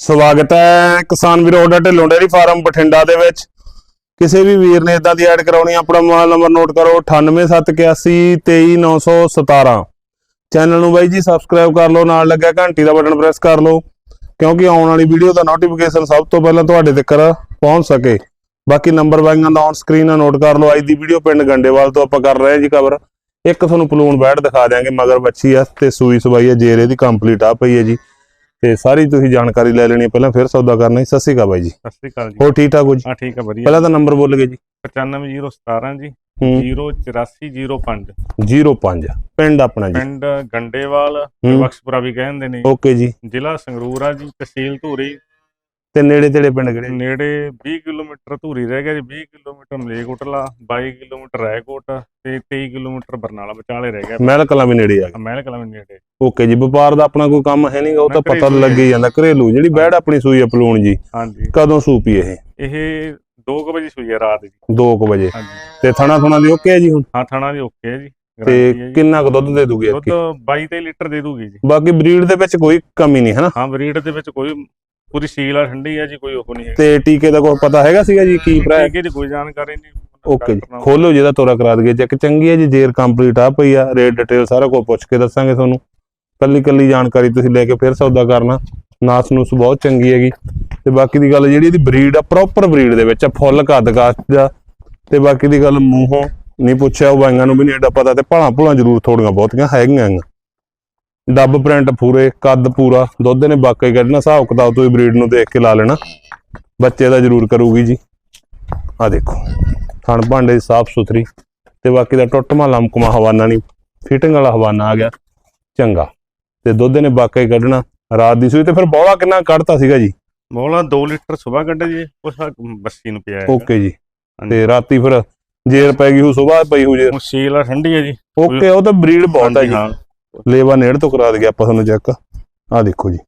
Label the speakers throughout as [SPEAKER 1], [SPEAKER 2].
[SPEAKER 1] ਸਵਾਗਤ ਹੈ ਕਿਸਾਨ ਵੀਰੋ ਦਾ ਢਿੱਲੋਂ ਡੇਅਰੀ ਫਾਰਮ ਬਠਿੰਡਾ ਦੇ ਵਿੱਚ। ਕਿਸੇ ਵੀ ਵੀਰ ਨੇ ਇਦਾਂ ਦੀ ਐਡ ਕਰਾਉਣੀ ਆਪਣਾ ਮੋਬਾਈਲ ਨੰਬਰ ਨੋਟ ਕਰੋ 9871823917 ਚੈਨਲ ਨੂੰ ਬਾਈ ਜੀ ਸਬਸਕ੍ਰਾਈਬ ਕਰ ਲਓ, ਨਾਲ ਲੱਗਿਆ ਘੰਟੀ ਦਾ ਬਟਨ ਪ੍ਰੈਸ ਕਰ ਲਓ, ਕਿਉਂਕਿ ਆਉਣ ਵਾਲੀ ਵੀਡੀਓ ਦਾ ਨੋਟੀਫਿਕੇਸ਼ਨ ਸਭ ਤੋਂ ਪਹਿਲਾਂ ਤੁਹਾਡੇ ਤੱਕ ਪਹੁੰਚ ਸਕੇ। ਬਾਕੀ ਨੰਬਰ ਬਾਈਆਂ ਦਾ ਔਨ ਸਕਰੀਨ ਆ ਨੋਟ ਕਰ ਲਓ, ਅੱਜ ਦੀ ਵੀਡੀਓ ਪਿੰਡ ਗੰਡੇਵਾਲ ਤੋਂ ਆਪਾਂ ਕਰ ਰਹੇ ਹਾਂ ਜੀ ਕਵਰ ਇੱਕ ਤੁਹਾਨੂੰ ਪਲੂਨ ਬੈਡ ਦਿਖਾ ਦਿਆਂਗੇ, ਮਗਰ ਬੱਚੀ ਆ ਤੇ ਸੂਈ ਸਵਾਈ ਹੈ ਜੇਰੇ ਦੀ ਕੰਪਲੀਟ ਆ ਪਈ ਹੈ ਜੀ। ਤੇ ਸਾਰੀ ਤੁਸੀਂ ਜਾਣਕਾਰੀ ਲੈ ਲੈਣੀ ਪਹਿਲਾਂ ਫਿਰ ਸੌਦਾ ਕਰਨਾ ਹੈ ਸਤਿ ਸ਼੍ਰੀ ਅਕਾਲ ਬਾਈ ਜੀ।
[SPEAKER 2] ਸਤਿ ਸ਼੍ਰੀ ਅਕਾਲ ਜੀ।
[SPEAKER 1] ਹੋਰ ਠੀਕ ਠਾਕ ਹੋ ਜੀ?
[SPEAKER 2] ਹਾਂ ਠੀਕ ਹੈ ਵਧੀਆ।
[SPEAKER 1] ਪਹਿਲਾਂ ਤਾਂ ਨੰਬਰ ਬੋਲ ਗਏ ਜੀ।
[SPEAKER 2] 95017 ਜੀ
[SPEAKER 1] ਹੂੰ।
[SPEAKER 2] 08405
[SPEAKER 1] 05 ਪਿੰਡ ਆਪਣਾ ਜੀ।
[SPEAKER 2] ਪਿੰਡ ਗੰਡੇਵਾਲ। ਬਖਸ਼ਪੁਰਾ ਵੀ ਕਹਿੰਦੇ ਨੇ
[SPEAKER 1] ਓਕੇ ਜੀ।
[SPEAKER 2] ਜ਼ਿਲ੍ਹਾ ਸੰਗਰੂਰ ਆ ਜੀ ਤਹਿਸੀਲ ਧੂਰੀ।
[SPEAKER 1] ਤੇ ਨੇੜੇ ਤੇੜੇ ਪਿੰਡ ਕਿਹੜੇ?
[SPEAKER 2] ਨੇੜੇ 20 ਕਿਲੋਮੀਟਰ ਧੂਰੀ ਰਹਿ ਗਿਆ ਜੀ 20 ਕਿਲੋਮੀਟਰ ਮਲੇਕੋਟਲਾ 22 ਕਿਲੋਮੀਟਰ ਰਾਏਕੋਟ ਤੇ 23 ਕਿਲੋਮੀਟਰ ਬਰਨਾਲਾ ਵਿਚਾਲੇ ਰਹਿ ਗਿਆ।
[SPEAKER 1] ਮਹਿਲ ਕਲਾਂ ਵੀ ਨੇੜੇ ਆ ਗਏ
[SPEAKER 2] ਮਹਿਲ ਕਲਾਂ ਵੀ ਨੇੜੇ।
[SPEAKER 1] ਓਕੇ ਜੀ ਵਪਾਰ ਦਾ ਆਪਣਾ ਕੋਈ ਕੰਮ ਹੈ ਨਹੀਂਗਾ ਉਹ ਤਾਂ ਪਤਾ ਲੱਗ ਹੀ ਜਾਂਦਾ ਘਰੇਲੂ ਜਿਹੜੀ ਬੈੜ ਆਪਣੀ ਸੂਈ ਆ ਪਲੂਣ ਜੀ।
[SPEAKER 2] ਹਾਂਜੀ।
[SPEAKER 1] ਕਦੋਂ ਸੂਪੀ ਇਹ?
[SPEAKER 2] ਇਹ 2 ਵਜੇ ਸੂਈ ਹੈ ਰਾਤ ਦੀ।
[SPEAKER 1] 2 ਵਜੇ।
[SPEAKER 2] ਹਾਂਜੀ।
[SPEAKER 1] ਤੇ ਥਣਾ ਥਣਾ ਦੀ ਓਕੇ ਹੈ ਜੀ ਹੁਣ?
[SPEAKER 2] ਹਾਂ ਥਾਣਾ ਦੀ ਓਕੇ ਹੈ ਜੀ।
[SPEAKER 1] ਤੇ। ਕਿੰਨਾ ਕੁ ਦੁੱਧ ਦੇ ਦੂਗੀ
[SPEAKER 2] ਦੁੱਧ
[SPEAKER 1] ਅੱਕੀ
[SPEAKER 2] 22 23 ਲੀਟਰ ਦੇ ਦੂਗੀ ਜੀ।
[SPEAKER 1] ਬਾਕੀ ਬਰੀਡ ਦੇ ਵਿੱਚ ਕੋਈ ਕਮੀ ਨਹੀਂ ਹੈ ਨਾ?
[SPEAKER 2] ਹਾਂ ਬਰੀਡ ਦੇ ਵਿੱਚ ਕੋਈ ਪੂਰੀ ਸੀਲ ਆ ਠੰਡੀ ਆ ਜੀ ਕੋਈ ਉਹ ਨਹੀਂ ਹੈ
[SPEAKER 1] ਤੇ ਟੀਕੇ ਦਾ ਕੋਈ ਪਤਾ ਹੈਗਾ ਸੀਗਾ ਜੀ ਕੀ ਪ੍ਰਾਈਸ
[SPEAKER 2] ਟੀਕੇ ਦੀ ਕੋਈ ਜਾਣਕਾਰੀ ਨਹੀਂ
[SPEAKER 1] ਓਕੇ ਜੀ। ਖੋਲੋ ਜਿਹਦਾ ਤੋਰਾ ਕਰਾ ਦਈਏ। ਚੈੱਕ ਚੰਗੀ ਹੈ ਜੀ ਜੇਰ ਕੰਪਲੀਟ ਆ ਪਈ ਆ ਰੇਟ ਡਿਟੇਲ ਸਾਰਾ ਕੁਝ ਪੁੱਛ ਕੇ ਦੱਸਾਂਗੇ ਤੁਹਾਨੂੰ। ਕੱਲੀ ਕੱਲੀ ਜਾਣਕਾਰੀ ਤੁਸੀਂ ਲੈ ਕੇ ਫਿਰ ਸੌਦਾ ਕਰਨਾ। ਨਾਸ ਨੂਸ ਬਹੁਤ ਚੰਗੀ ਹੈਗੀ। ਤੇ ਬਾਕੀ ਦੀ ਗੱਲ ਜਿਹੜੀ ਇਹਦੀ ਬਰੀਡ ਆ ਪ੍ਰੋਪਰ ਬਰੀਡ ਦੇ ਵਿੱਚ ਆ ਫੁੱਲ ਕੱਦ ਕਾਸਟ ਦਾ। ਤੇ ਬਾਕੀ ਦੀ ਗੱਲ ਮੂੰਹੋਂ ਨਹੀਂ ਪੁੱਛਿਆ ਉਹ ਬਾਈਆਂ ਨੂੰ ਵੀ ਨਹੀਂ ਐਡਾ ਪਤਾ ਤੇ ਭਾਲਾਂ ਭੁਲਾਂ ਜ਼ਰੂਰ ਥੋੜੀਆਂ ਬਹੁਤੀਆਂ ਹੈਗੀਆਂ ਗੀਆਂ। ਡੱਬ ਪ੍ਰਿੰਟ ਪੂਰੇ ਕੱਦ ਪੂਰਾ ਦੁੱਧ ਨੇ ਬਾਕੀ ਕੱਢਣਾ ਹਿਸਾਬ ਕਿਤਾਬ ਤੋਂ ਬਰੀਡ ਨੂੰ ਦੇਖ ਕੇ ਲਾ ਲੈਣਾ। ਬੱਚੇ ਦਾ ਜ਼ਰੂਰ ਕਰੂਗੀ ਜੀ। ਆ ਦੇਖੋ ਥਣ ਭਾਂਡੇ ਸਾਫ਼ ਸੁਥਰੀ ਤੇ ਬਾਕੀ ਦਾ ਟੁੱਟਮਾ ਲਮਕਮਾ ਹਵਾਨਾ ਨਹੀਂ ਫਿਟਿੰਗ ਵਾਲਾ ਹਵਾਨਾ ਆ ਗਿਆ ਚੰਗਾ। ਤੇ ਦੁੱਧ ਨੇ ਬਾਕੀ ਕੱਢਣਾ ਰਾਤ ਦੀ ਸੂਈ ਤੇ ਫਿਰ ਬੋਲਾ ਕਿੰਨਾ ਕੱਢਤਾ ਸੀਗਾ ਜੀ?
[SPEAKER 2] ਮੋਲਾ 2 ਲੀਟਰ ਸਵੇਰ ਕੱਢੇ ਜੀ ਉਸ ਬੱਸੀ ਨੂੰ ਪਿਆ
[SPEAKER 1] ਓਕੇ ਜੀ। ਤੇ ਰਾਤੀ ਫਿਰ ਜੇਰ ਪੈ ਗਈ ਉਹ ਸਵੇਰ ਪਈ ਹੋ ਜੇ
[SPEAKER 2] ਉਹ ਸੀਲ ਆ ਠੰਡੀ ਹੈ ਜੀ।
[SPEAKER 1] ਓਕੇ ਉਹ ਤਾਂ ਬਰੀਡ ਬਹੁਤ ਹੈ ਜੀ।
[SPEAKER 2] ਹਾਂ।
[SPEAKER 1] ਲੇਵਾ ਨੇੜ ਤੋਂ ਕਰਾ ਦਈਏ ਆਪਾਂ ਤੁਹਾਨੂੰ ਚੈੱਕ ਆ ਦੇਖੋ ਜੀ।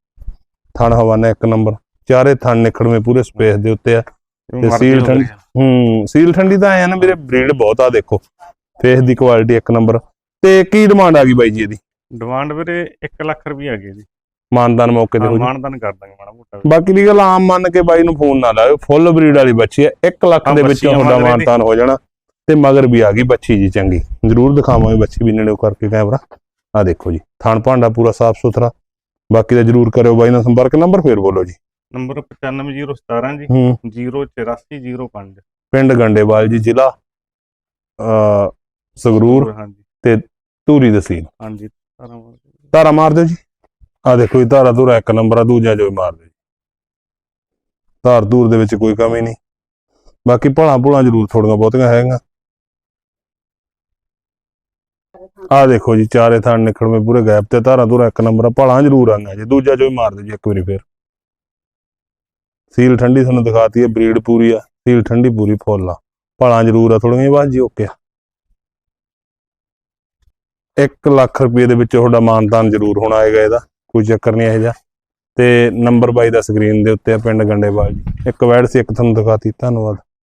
[SPEAKER 1] ਥਣ ਹਵਾਨਾ ਇੱਕ ਨੰਬਰ। ਚਾਰੇ ਥਣ ਨਿਕੜਵੇਂ ਪੂਰੇ ਸਪੇਸ ਦੇ ਉੱਤੇ ਆ। ਤੇ ਸੀਲ ਠੰਡੀ ਹੂੰ ਸੀਲ ਠੰਡੀ ਤਾਂ ਆਇਆ ਨਾ ਵੀਰੇ ਬਰੀਡ ਬਹੁਤ ਆ ਦੇਖੋ। ਫੇਸ ਦੀ ਕੁਆਲਿਟੀ ਇੱਕ ਨੰਬਰ। ਤੇ ਕੀ ਡਿਮਾਂਡ ਆ ਗਈ ਬਾਈ ਜੀ ਇਹਦੀ?
[SPEAKER 2] ਡਿਮਾਂਡ ਵੀਰੇ 1 ਲੱਖ ਰੁਪਏ ਹੈਗੇ ਜੀ।
[SPEAKER 1] ਮਾਨਦਾਨ ਮੌਕੇ ਤੇ
[SPEAKER 2] ਹਾਂ,
[SPEAKER 1] ਜੀ।
[SPEAKER 2] ਮਾਨਦਾਨ ਕਰ ਦਾਂਗੇ ਮਾੜਾ ਮੋਟਾ
[SPEAKER 1] ਬਾਕੀ ਦੀ ਗੱਲ ਆਮ ਮੰਨ ਕੇ ਬਾਈ ਨੂੰ ਫੋਨ ਨਾ ਲਾਇਓ। ਫੁੱਲ ਬਰੀਡ ਵਾਲੀ ਬੱਚੀ ਹੈ 1 ਲੱਖ ਦੇ ਵਿੱਚੋਂ
[SPEAKER 2] ਆ,
[SPEAKER 1] ਤੁਹਾਡਾ। ਮਾਨਤਾਨ ਹੋ ਜਾਣਾ। ਤੇ ਮਗਰ ਵੀ ਆ ਗਈ ਬੱਚੀ ਜੀ ਚੰਗੀ। ਜ਼ਰੂਰ ਦਿਖਾਵਾਂਗੇ ਬੱਚੀ ਵੀ ਨੇੜੇ ਕਰਕੇ ਕੈਮਰਾ। ਆ ਦੇਖੋ ਜੀ ਥਣ ਭਾਂਡਾ ਪੂਰਾ ਸਾਫ਼ ਸੁਥਰਾ। ਬਾਕੀ ਦਾ ਜ਼ਰੂਰ ਕਰਿਓ ਬਾਈ ਨਾਲ ਸੰਪਰਕ ਨੰਬਰ ਫੇਰ ਬੋਲੋ ਜੀ।
[SPEAKER 2] ਨੰਬਰ 95017 ਜੀ
[SPEAKER 1] ਹੂੰ।
[SPEAKER 2] 08405
[SPEAKER 1] ਪਿੰਡ ਗੰਡੇਵਾਲ ਜੀ ਜ਼ਿਲ੍ਹਾ ਅ ਸੰਗਰੂਰ
[SPEAKER 2] ਹਾਂਜੀ।
[SPEAKER 1] ਧੂਰੀ ਤਹਿਸੀਲ
[SPEAKER 2] ਹਾਂਜੀ।
[SPEAKER 1] ਧਾਰਾ ਮਾਰ ਦਿਓ ਜੀ। ਆ ਦੇਖੋ ਜੀ ਧਾਰਾ ਧੂਰਾ ਇੱਕ ਨੰਬਰ ਆ ਦੂਜਾ ਜੋ ਮਾਰ ਦਿਓ ਧਾਰ ਧੂਰ ਦੇ ਵਿੱਚ ਕੋਈ ਕਮੀ ਨਹੀਂ। ਬਾਕੀ ਭਲਾ ਭੁਲਾ ਜ਼ਰੂਰ ਥੋੜੀਆਂ ਬਹੁਤੀਆਂ ਹੈਗੀਆਂ। ਆ ਦੇਖੋ ਜੀ, ਚਾਰੇ ਥਾਂ ਨਿਕਲਵੇਂ ਪੂਰੇ ਗੈਪ ਤੇ, ਧਾਰਾਂ ਧੂਰਾ ਇੱਕ ਨੰਬਰ ਆ, ਭਲਾ ਜ਼ਰੂਰ ਆਂਗਾ ਜੀ, ਦੂਜਾ ਜੋ ਮਾਰ ਦਿਓ ਜੀ ਇੱਕ ਵਾਰੀ ਫੇਰ। ਸੀਲ ਠੰਡੀ ਤੁਹਾਨੂੰ ਦਿਖਾਤੀ ਹੈ ਬਰੀਡ ਪੂਰੀ ਆ, ਸੀਲ ਠੰਡੀ ਪੂਰੀ, ਫੁੱਲ ਆ। ਭਲਾ ਜ਼ਰੂਰ ਆ, ਥੋੜੀਆਂ ਬਾਅਦ ਜੀ ਓਕੇ 1 ਲੱਖ ਰੁਪਏ ਦੇ ਵਿੱਚ ਤੁਹਾਡਾ ਮਾਨਤਾਨ ਜ਼ਰੂਰ ਹੋਣਾ ਆਏਗਾ ਇਹਦਾ, ਕੋਈ ਚੱਕਰ ਨਹੀਂ ਇਹੋ ਜਿਹਾ। ਤੇ ਨੰਬਰ ਬਾਈ ਦਾ ਸਕਰੀਨ ਦੇ ਉੱਤੇ ਆ, ਪਿੰਡ ਗੰਡੇਵਾਲ ਜੀ। ਇੱਕ ਵੈਡ ਸੀ, ਇੱਕ ਤੁਹਾਨੂੰ ਦਿਖਾਤੀ, ਧੰਨਵਾਦ।